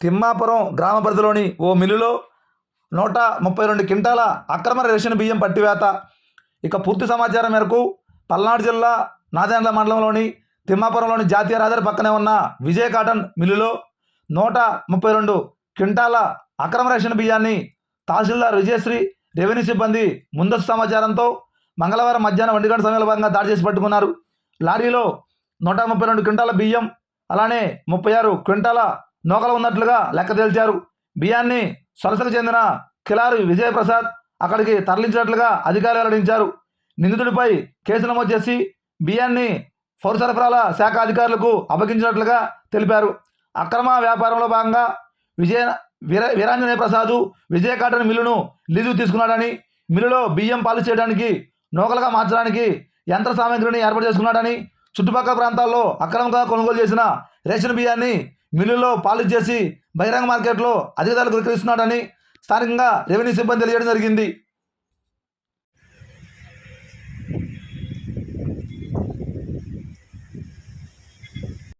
తిమ్మాపురం గ్రామ పరిధిలోని ఓ మిల్లులో నూట ముప్పై రెండు క్వింటాల అక్రమ రేషన్ బియ్యం పట్టివేత. ఇక పూర్తి సమాచారం మేరకు పల్నాడు జిల్లా నాదేండ్ల మండలంలోని తిమ్మాపురంలోని జాతీయ రహదారి పక్కనే ఉన్న విజయ కాటన్ మిల్లులో నూట ముప్పై రెండు క్వింటాల అక్రమ రేషన్ బియ్యాన్ని తహసీల్దార్ విజయశ్రీ రెవెన్యూ సిబ్బంది ముందస్తు సమాచారంతో మంగళవారం మధ్యాహ్నం ఒంటి గంట సమయంలో భాగంగా దాడి చేసి పట్టుకున్నారు. లారీలో నూట ముప్పై రెండు క్వింటాల బియ్యం అలానే ముప్పై ఆరు క్వింటాల నూకలు ఉన్నట్లుగా లెక్క తేల్చారు. బియ్యాన్ని సొలసకు చెందిన కిలారి విజయప్రసాద్ అక్కడికి తరలించినట్లుగా అధికారులు వెల్లడించారు. నిందితుడిపై కేసు నమోదు చేసి బియ్యాన్ని పౌర సరఫరాల శాఖ అధికారులకు అప్పగించినట్లుగా తెలిపారు. అక్రమ వ్యాపారంలో భాగంగా విజయ వీర వీరాంజనేయ ప్రసాద్ విజయ కాటన్ మిల్లును లీజు తీసుకున్నాడని మిల్లులో బియ్యం పాలు చేయడానికి నూకలుగా మార్చడానికి యంత్ర సామాగ్రిని ఏర్పాటు చేసుకున్నాడని చుట్టుపక్కల ప్రాంతాల్లో అక్రమంగా కొనుగోలు చేసిన రేషన్ బియ్యాన్ని మిల్లులో పాలు చేసి బహిరంగ మార్కెట్లో అధిక ధరలు విక్రయిస్తున్నాడని స్థానికంగా రెవెన్యూ సిబ్బంది తెలియడం జరిగింది.